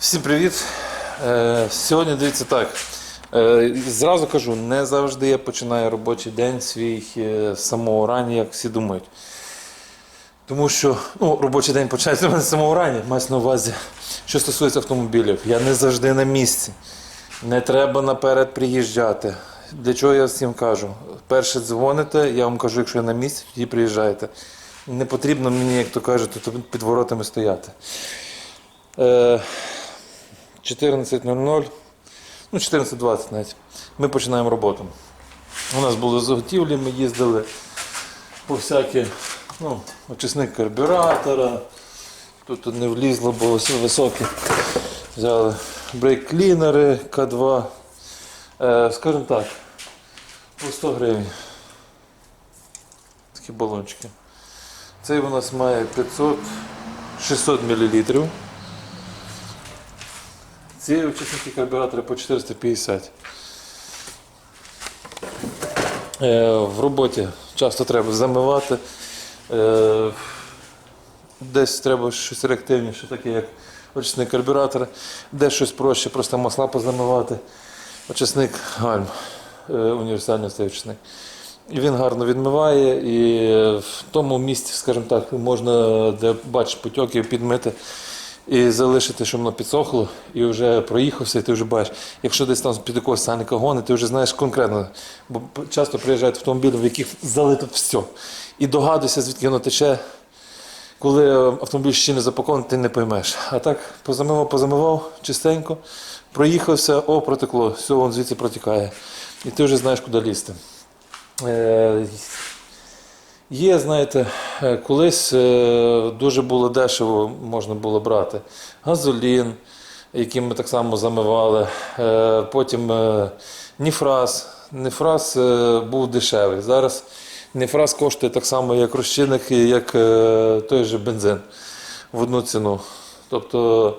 Всім привіт! Е, Сьогодні дивіться так. Е, Зразу кажу, не завжди я починаю робочий день свій е, з самого рання, як всі думають. Тому що ну, робочий день починається в мене з самого рання, мається на увазі, що стосується автомобілів. Я не завжди на місці. Не треба наперед приїжджати. Для чого я всім кажу? Перше дзвоните, я вам кажу, якщо я на місці, тоді приїжджайте. Не потрібно мені, як то кажуть, під воротами стояти. 14.00, ну 14.20 навіть. Ми починаємо роботу. У нас були заготівлі, ми їздили по всякі, ну, очисник карбюратора. Тут не влізло, бо високі. Взяли брейк-клінери К2. Е, скажімо так, по 100 гривень. Такі балончики. Цей у нас має 500 600 мл. Ці очисники карбюратори по 450. Е, в роботі часто треба замивати. Е, десь треба щось реактивніше, таке як очисник карбюратора, де щось проще, просто масла позамивати. Очисник гальм, е, універсальний цей очисник. І він гарно відмиває, і в тому місці, скажімо так, можна, де бачиш потьоки, підмити і залишити, щоб воно підсохло, і вже проїхався, і ти вже бачиш. Якщо десь там під якогось сальника гони, ти вже знаєш конкретно. Бо часто приїжджають автомобілі, в яких залито все. І догадуйся, звідки воно тече. Коли автомобіль ще не запакований, ти не поймеш. А так позамивав, позамивав чистенько, проїхався, о, протекло, все, воно звідси протікає. І ти вже знаєш, куди лізти. Є, знаєте, е, колись е, дуже було дешево можна було брати газолін, який ми так само замивали. Е, Потім ніфраз. Е, був дешевий. Зараз ніфраз коштує так само, як розчинник, як той же бензин в одну ціну. Тобто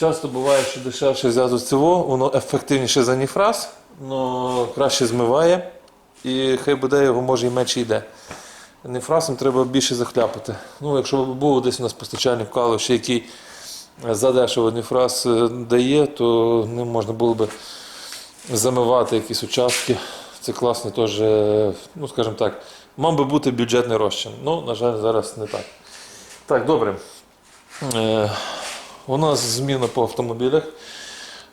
часто буває, що дешевше взяти цього, воно ефективніше за ніфраз, але краще змиває. І хай буде його може і менше йде. Нефрасом треба більше захляпати. Ну, якщо б був десь у нас постачальник Калуші, який задешево нефрас е, дає, то ним можна було б замивати якісь участки. Це класно теж, е, ну скажімо так, мав би бути бюджетний розчин. Ну, на жаль, зараз не так. Так, добре. Е, у нас зміна по автомобілях.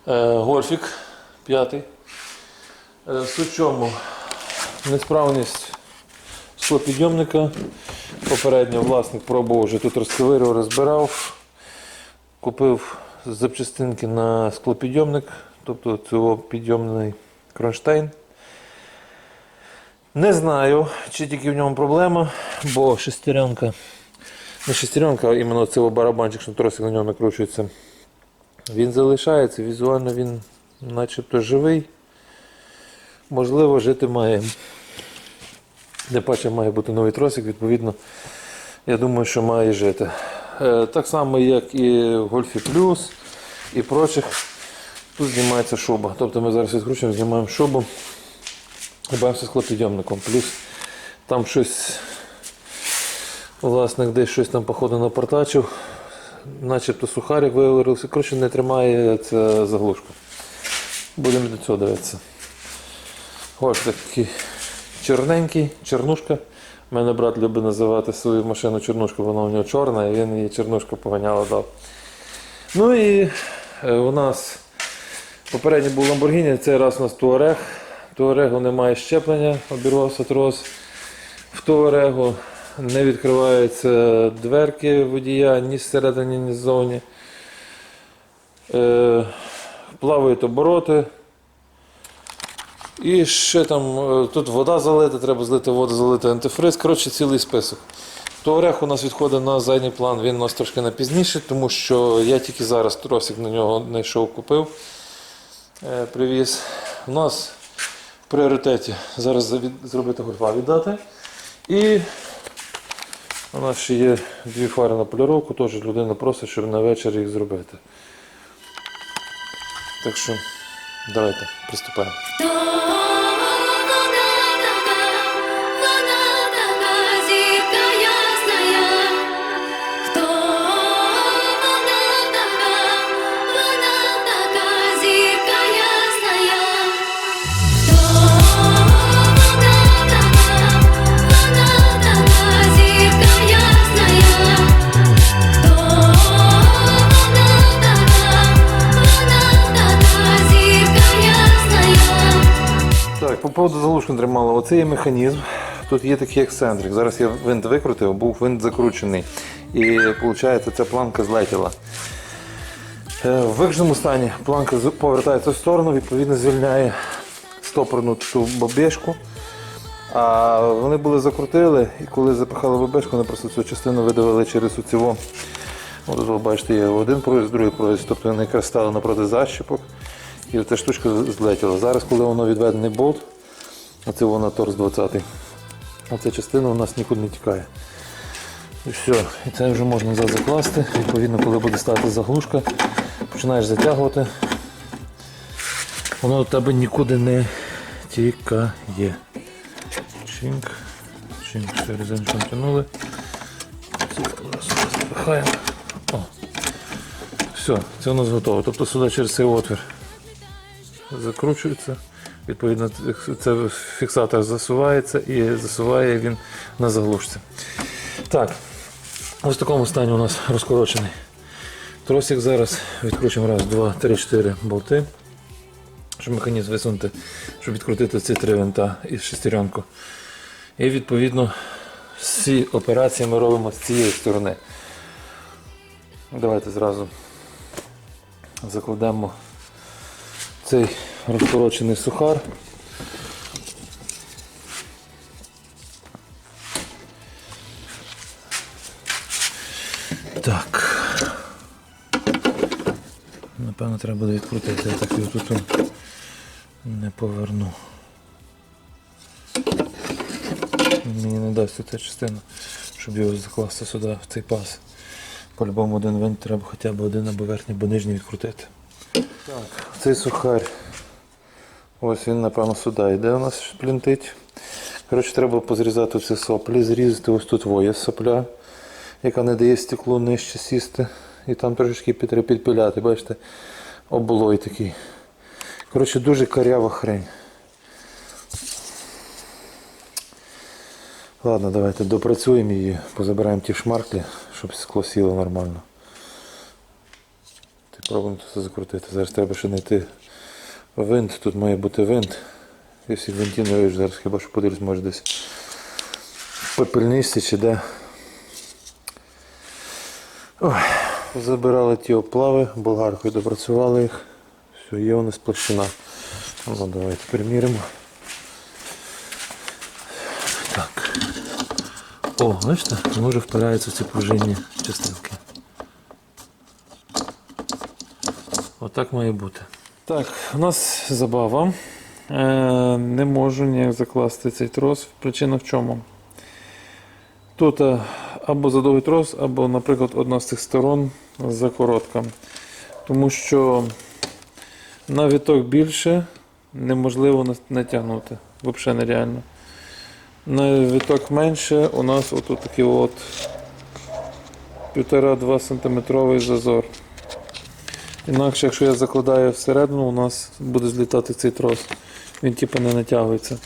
Е, Гольфік п'ятий. Е, суть чому? Несправність склопідйомника. Попередньо власник пробував вже тут розковирював, розбирав. Купив запчастинки на склопідйомник, тобто цього підйомний кронштейн. Не знаю, чи тільки в ньому проблема, бо шестеренка, не шестеренка, а іменно цього барабанчик, що тросик на нього накручується. Він залишається, візуально він начебто живий. Можливо, жити має. Де паче має бути новий тросик, відповідно, я думаю, що має жити. Е, Так само, як і в Гольфі Плюс і прочих, тут знімається шуба. Тобто ми зараз відкручуємо, знімаємо шубу з хлопідйомником. Плюс там щось, власник десь щось там походу напортачив, начебто сухарик виварився. Коротше, не тримає ця заглушка. Будемо до цього дивитися. Ось такий чорненький, чорнушка. У мене брат любить називати свою машину чорнушка, вона у нього чорна, і він її чорнушка поганяла дав. Ну і е, у нас попередній був Lamborghini, цей раз у нас Touareg. Touareg немає щеплення, обірвався трос. В Touareg не відкриваються дверки водія ні зсередині, ні ззовні. Е, плавають обороти. І ще там е, тут вода залита, треба злити воду, залити антифриз. Коротше, цілий список. Туарег у нас відходить на задній план, він у нас трошки на пізніше, тому що я тільки зараз тросик на нього знайшов, купив, е, привіз. У нас в пріоритеті зараз зробити гольфа віддати. І у нас ще є дві фари на поліровку, теж людина просить, щоб на вечір їх зробити. Так що давайте приступаємо. Поводу заглушки тримала. Оце є механізм. Тут є такий ексцентрик. Зараз я винт викрутив, був винт закручений. І виходить, ця планка злетіла. Е, В виключному стані планка повертається в сторону, відповідно звільняє стопорну ту бобешку. А вони були закрутили, і коли запихали бобешку, вони просто цю частину видавили через оцього. От ви бачите, є один проріз, другий проріз, тобто вони якраз стали напроти защіпок. І ця штучка злетіла. Зараз, коли воно відведений болт, оце воно торс 20 оця частина у нас нікуди не тікає. І все, і це вже можна закласти. Відповідно, коли буде стати заглушка, починаєш затягувати, воно до тебе нікуди не тікає. Чинк, чинк, натягнули. Це зараз запихаємо. О. Все, це у нас готово. Тобто сюди через цей отвір закручується. Відповідно, це фіксатор засувається і засуває він на заглушці. Так, ось в такому стані у нас розкорочений тросик. Зараз відкручуємо раз, два, три, чотири болти, щоб механізм висунути, щоб відкрутити ці три винта і шестеренку. І відповідно всі операції ми робимо з цієї сторони. Давайте зразу закладемо цей розкорочений сухар. Так. Напевно, треба буде відкрутити, я так його тут не поверну. Мені не дасть ця частина, щоб його закласти сюди, в цей паз. По-любому один винт треба хоча б один або верхній, або нижній відкрутити. Так, цей сухар. Ось він, напевно, сюди йде у нас плінтить. Коротше, треба позрізати ці соплі, зрізати ось тут воє сопля, яка не дає стеклу нижче сісти. І там трошечки під- підпиляти, бачите, облой такий. Коротше, дуже карява хрень. Ладно, давайте допрацюємо її, позабираємо ті шмарклі, щоб скло сіло нормально. Ти пробуємо це закрутити. Зараз треба ще знайти винт. Тут має бути винт. Якщо винтів не вижу, зараз хіба що подивлюсь, може десь в чи де. Ой, забирали ті оплави, болгаркою допрацювали їх. Все, є у нас площина. Ну, давайте приміримо. Так. О, бачите, може впираються ці пружинні частинки. Отак має бути. Так, у нас забава. Е, не можу ніяк закласти цей трос. Причина в чому? Тут е, або задовгий трос, або, наприклад, одна з цих сторон закоротка. Тому що на віток більше неможливо натягнути. Взагалі нереально. На віток менше у нас отут такий от 1,5-2 см зазор. Інакше, якщо я закладаю всередину, у нас буде злітати цей трос. Він типу не натягується.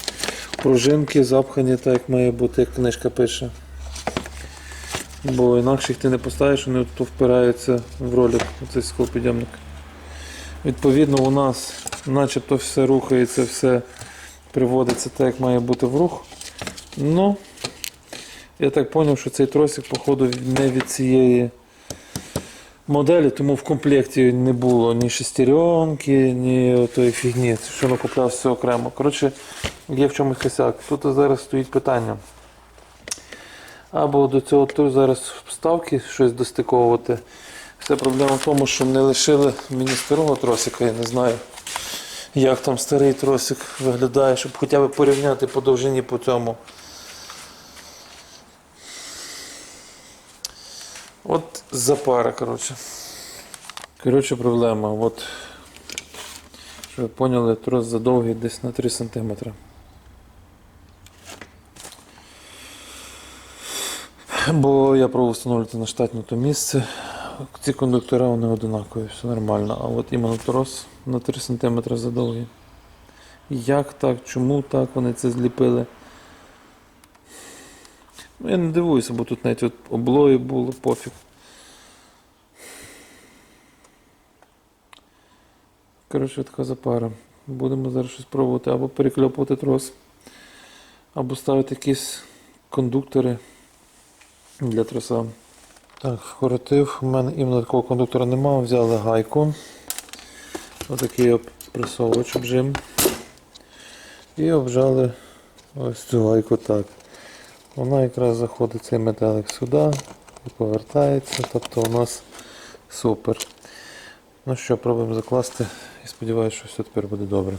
Пружинки запхані так, як має бути, як книжка пише. Бо інакше їх ти не поставиш, вони тут впираються в ролик, оцей склопідйомник. Відповідно, у нас начебто все рухається, все приводиться так, як має бути в рух. Ну, я так зрозумів, що цей тросик, походу, не від цієї моделі, тому в комплекті не було ні шестеренки, ні тої фігні, що накупляв все окремо. Коротше, є в чомусь косяк. Тут зараз стоїть питання. Або до цього тут зараз вставки щось достиковувати. Вся проблема в тому, що не лишили мені старого тросика, я не знаю, як там старий тросик виглядає, щоб хоча б порівняти по довжині по цьому. От запара, коротше. Коротше, проблема. От, щоб ви поняли, трос задовгий десь на 3 см. Бо я пробував встановлювати на штатне то місце. Ці кондуктори вони одинакові, все нормально. А от іменно трос на 3 см задовгий. Як так, чому так вони це зліпили? Ну, я не дивуюся, бо тут навіть от облої було, пофіг. Коротше, така запара. Будемо зараз щось пробувати або перекльопувати трос, або ставити якісь кондуктори для троса. Так, вкоротив. У мене іменно такого кондуктора немає. Взяли гайку. Отакий опресовувач обжим. І обжали ось цю гайку так. Вона якраз заходить цей металик сюди і повертається. Тобто у нас супер. Ну що, пробуємо закласти і сподіваюся, що все тепер буде добре.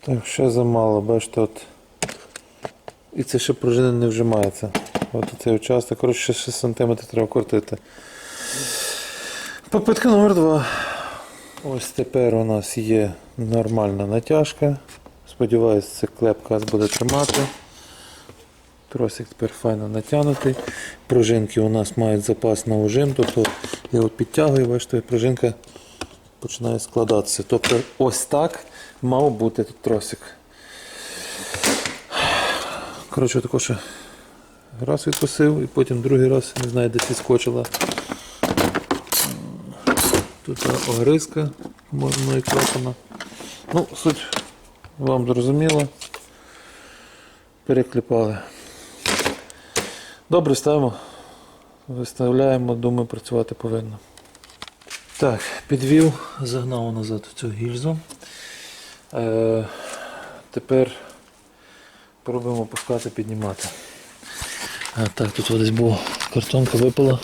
Так, ще замало, бачите, от. І це ще пружина не вжимається. От цей участок, коротше, ще 6 см треба крутити. Попитка номер 2. Ось тепер у нас є нормальна натяжка. Сподіваюсь, ця клепка буде тримати. Тросик тепер файно натягнутий. Пружинки у нас мають запас на ужим, тобто я от підтягую, бачите, пружинка починає складатися. Тобто ось так мав бути тут тросик. Коротше, також раз відкусив і потім другий раз, не знаю, десь відскочила. Тут огризка мною клапана. Ну, суть вам зрозуміла. Перекліпали. Добре, ставимо. Виставляємо, думаю, працювати повинно. Так, підвів, загнав назад цю гільзу. Е, тепер пробуємо пускати, піднімати. А, так, тут десь була картонка випала.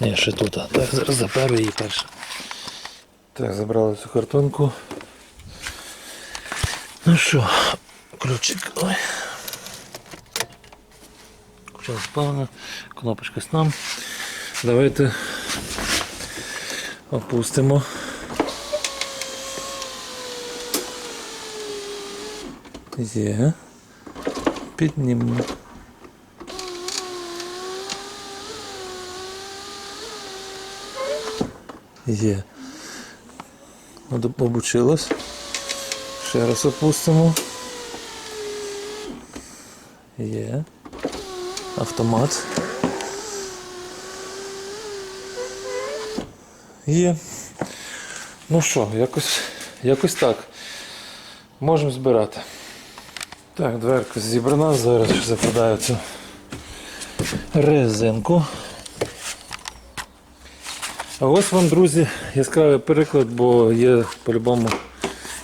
Ні, ще тут. Так, зараз заперу її перше. Так, забрали цю картонку. Ну що, ключик. Ой. Ключа спавна, кнопочка з нам. Давайте опустимо. Є. Піднімемо. Є. Обучилось. Ще раз опустимо. Є. Автомат. Є. Ну що, якось, якось так. Можемо збирати. Так, дверка зібрана, зараз закладаю цю резинку. А ось вам, друзі, яскравий приклад, бо є по-любому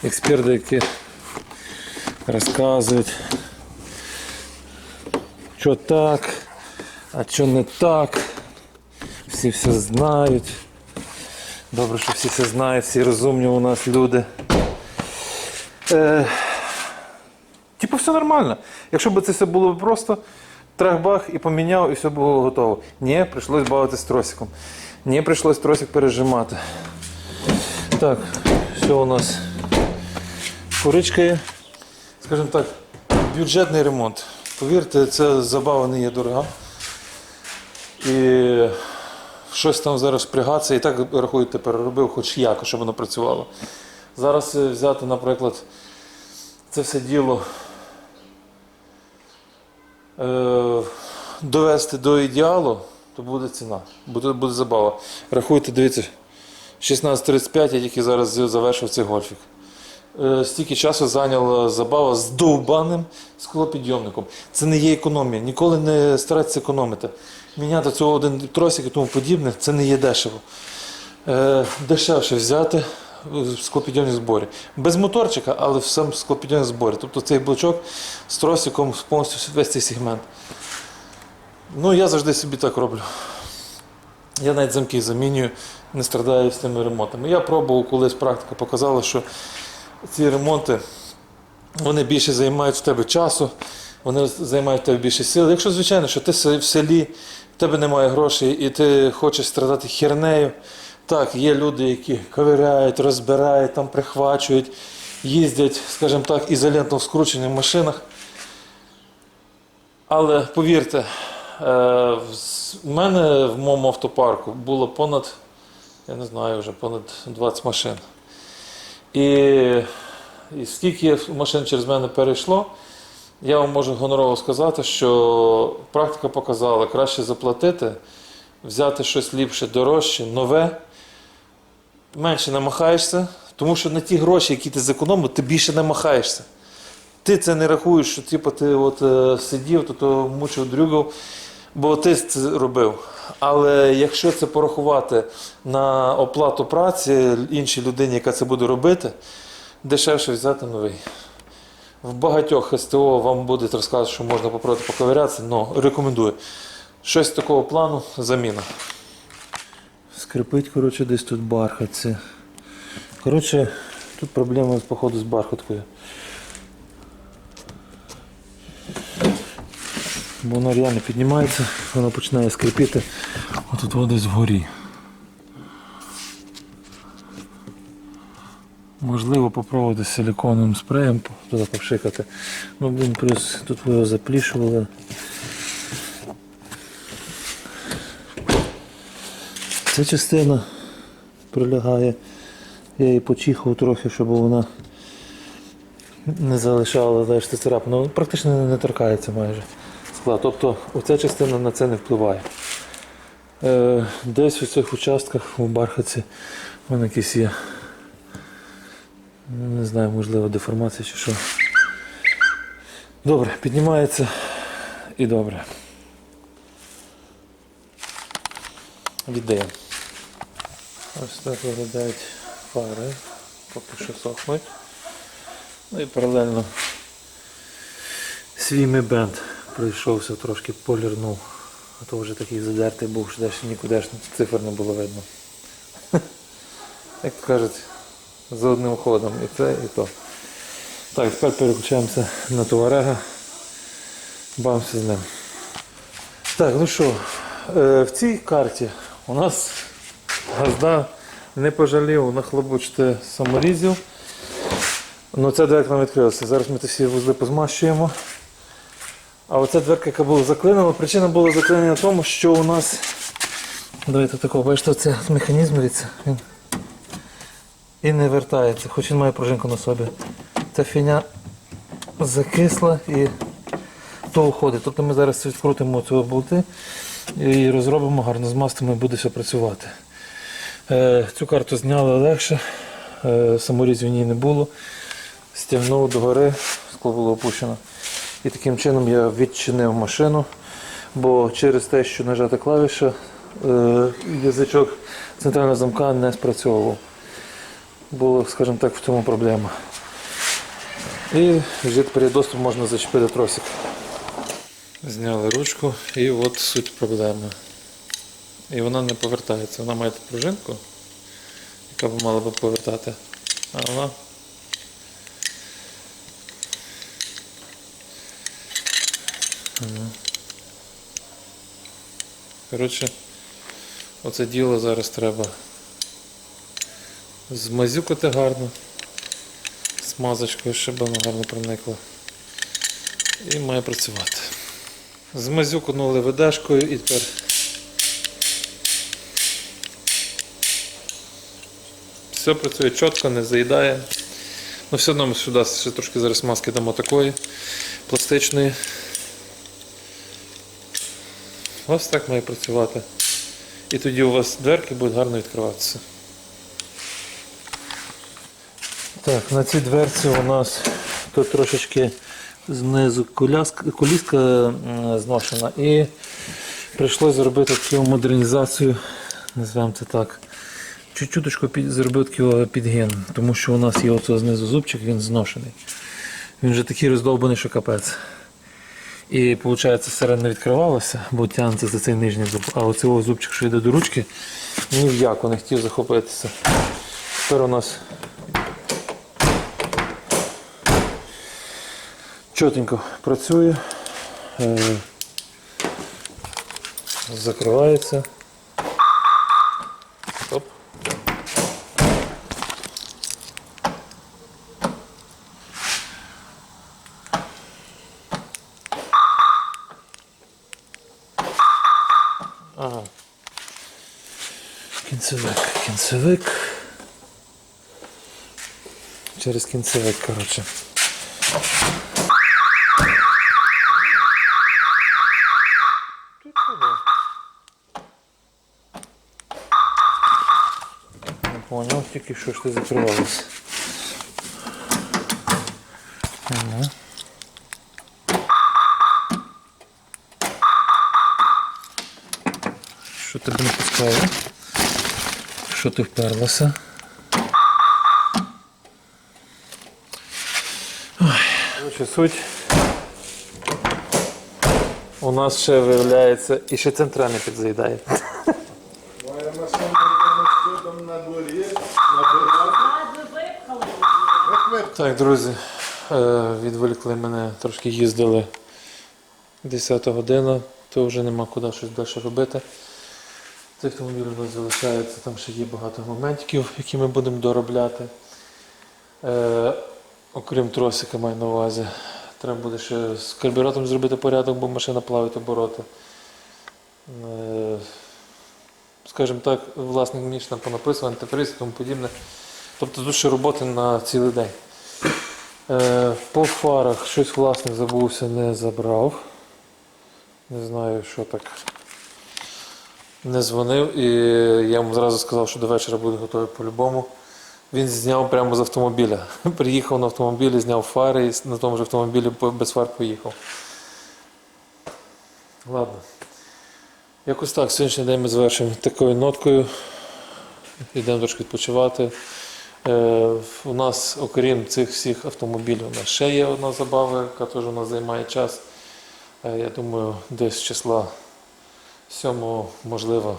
експерти, які розказують, що так, а що не так. Всі все знають. Добре, що всі все знають, всі розумні у нас люди. Е, типу, все нормально. Якщо б це все було б просто, трах-бах і поміняв, і все було готово. Ні, прийшлось бавити з тросиком. Ні, прийшлось тросик пережимати. Так, все у нас куричка є. Скажімо так, бюджетний ремонт. Повірте, це забава не є дорога. І щось там зараз впрягатися, і так рахую, тепер робив хоч якось, щоб воно працювало. Зараз е, взяти, наприклад, це все діло е, довести до ідеалу, то буде ціна, буде, буде забава. Рахуйте, дивіться, 16.35 я тільки зараз завершив цей гольфік. Е, Стільки часу зайняла забава з довбаним склопідйомником. Це не є економія. Ніколи не старайтеся економити. Міняти цього один тросик і тому подібне, це не є дешево. Е, дешевше взяти в склопідйомні зборі. Без моторчика, але в сам склопідйомні зборі. Тобто цей блочок з тросиком повністю весь цей сегмент. Ну, я завжди собі так роблю. Я навіть замки замінюю, не страдаю з тими ремонтами. Я пробував колись практика показала, що ці ремонти вони більше займають в тебе часу, вони займають в тебе більше сил. Якщо, звичайно, що ти в селі, в тебе немає грошей і ти хочеш страдати хернею. Так, є люди, які ковиряють, розбирають, там прихвачують, їздять, скажімо так, ізолентно в скручених машинах. Але повірте, е, в мене в моєму автопарку було понад, я не знаю, вже понад 20 машин. І, і скільки машин через мене перейшло, я вам можу гонорово сказати, що практика показала, краще заплатити, взяти щось ліпше, дорожче, нове, менше намахаєшся, Тому що на ті гроші, які ти зекономив, ти більше не махаєшся. Ти це не рахуєш, що типу, ти от, е, сидів, то, то мучив дрюгав, бо робив. Але якщо це порахувати на оплату праці іншій людині, яка це буде робити, дешевше взяти новий. В багатьох СТО вам будуть розказувати, що можна попробувати поковирятися, але рекомендую. Щось такого плану заміна. Скрипить, коротше, десь тут бархат. Це. Коротше, тут проблема, походу, з бархаткою. Бо воно реально піднімається, воно починає скрипіти. Отут воно десь вгорі. Можливо, попробувати з силіконовим спреєм туди попшикати. Ну, блін, плюс тут ви його заплішували. Ця частина прилягає. Я її почихав трохи, щоб вона не залишала знаєш, царапину. Ну, Практично не торкається майже скла. Тобто оця частина на це не впливає. Е, десь у цих участках у бархатці в мене якісь є. Не знаю, можливо, деформація чи що. Добре, піднімається і добре. Віддаємо. Ось так виглядають фари, поки що сохнуть. Ну і паралельно свій ми бенд пройшовся, трошки полірнув. А то вже такий задертий був, що далі нікуди ж цифр не було видно. Як кажуть, за одним ходом і це, і то. Так, тепер переключаємося на Туарега. Бавимося з ним. Так, ну що, е, в цій карті у нас газда не пожалів нахлобучити саморізів. Ну ця дверка нам відкрилася. Зараз ми ті всі вузли позмащуємо. А оця дверка, яка була заклинена, причина була заклинення в тому, що у нас. Давайте такого, бачите, це механізм дивіться, він і не вертається, хоч він має пружинку на собі. Ця фіня закисла і то уходить. Тобто ми зараз відкрутимо цього болти і розробимо гарно, змастимо і буде все працювати. Е, цю карту зняли легше, е, саморізів ній не було. Стягнув догори, скло було опущено. І таким чином я відчинив машину, бо через те, що нажата клавіша, е, язичок центрального замка не спрацьовував. Було, скажімо так, в цьому проблема. І перед доступом можна зачепити тросик. Зняли ручку і от суть проблеми. І вона не повертається. Вона має пружинку, яка б мала би повертати. А вона Коротше, оце діло зараз треба змазюкати гарно, смазочкою, щоб воно гарно проникло. І має працювати. Змазюкнули ведешкою і тепер все працює чітко, не заїдає. Ну все одно ми сюди ще трошки зараз маски дамо такої пластичної. Ось так має працювати. І тоді у вас дверки будуть гарно відкриватися. Так, на цій дверці у нас тут трошечки знизу коліска зношена і прийшлося зробити таку модернізацію, називаємо це так. Чуть-чуточку під, такий підгін, тому що у нас є оце знизу зубчик, він зношений. Він вже такий роздовбаний, що капець. І виходить, серед не відкривалося, бо тягнеться за цей нижній зуб. А ось зубчик, що йде до ручки, ні в яку не хотів захопитися. Тепер у нас чотенько працює, е, закривається. Оп. Ага. Кінцевик, кінцевик. Через кінцевик, коротше. Не поняв, тільки що ж ти закривалося. Ага. Що тебе не пускає? Що ти вперлася? Суть. У нас ще виявляється і ще підзаїдає. Там на дворі, Так, друзі, е, відволікли мене, трошки їздили 10 година, то вже нема куди щось далі робити. Цей автомобіль у нас залишається, там ще є багато моментів, які ми будемо доробляти. Е, окрім тросика маю на увазі. Треба буде ще з карбюратором зробити порядок, бо машина плавить обороти. Е, скажімо так, власник ніж там понаписував, антифриз і тому подібне. Тобто тут роботи на цілий день. Е, по фарах щось власник забувся, не забрав. Не знаю, що так. Не дзвонив і я йому зразу сказав, що до вечора буде готовий по-любому. Він зняв прямо з автомобіля. Приїхав на автомобілі, зняв фари і на тому ж автомобілі без фар поїхав. Ладно. Якось так, сьогоднішній день ми завершуємо такою ноткою. Йдемо трошки відпочивати. Е, у нас, окрім цих всіх автомобілів, у нас ще є одна забава, яка теж у нас займає час. Е, я думаю, десь числа 7, можливо,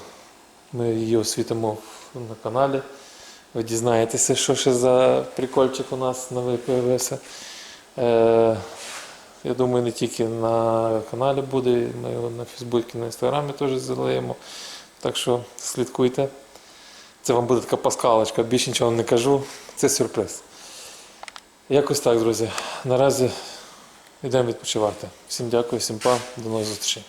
ми її освітимо на каналі. Ви дізнаєтеся, що ще за прикольчик у нас новий появився. Е, я думаю, не тільки на каналі буде, ми його на Фейсбуці, на Інстаграмі теж залиємо. Так що слідкуйте. Це вам буде така паскалочка, більше нічого не кажу. Це сюрприз. Якось так, друзі. Наразі йдемо відпочивати. Всім дякую, всім па, до нових зустрічей.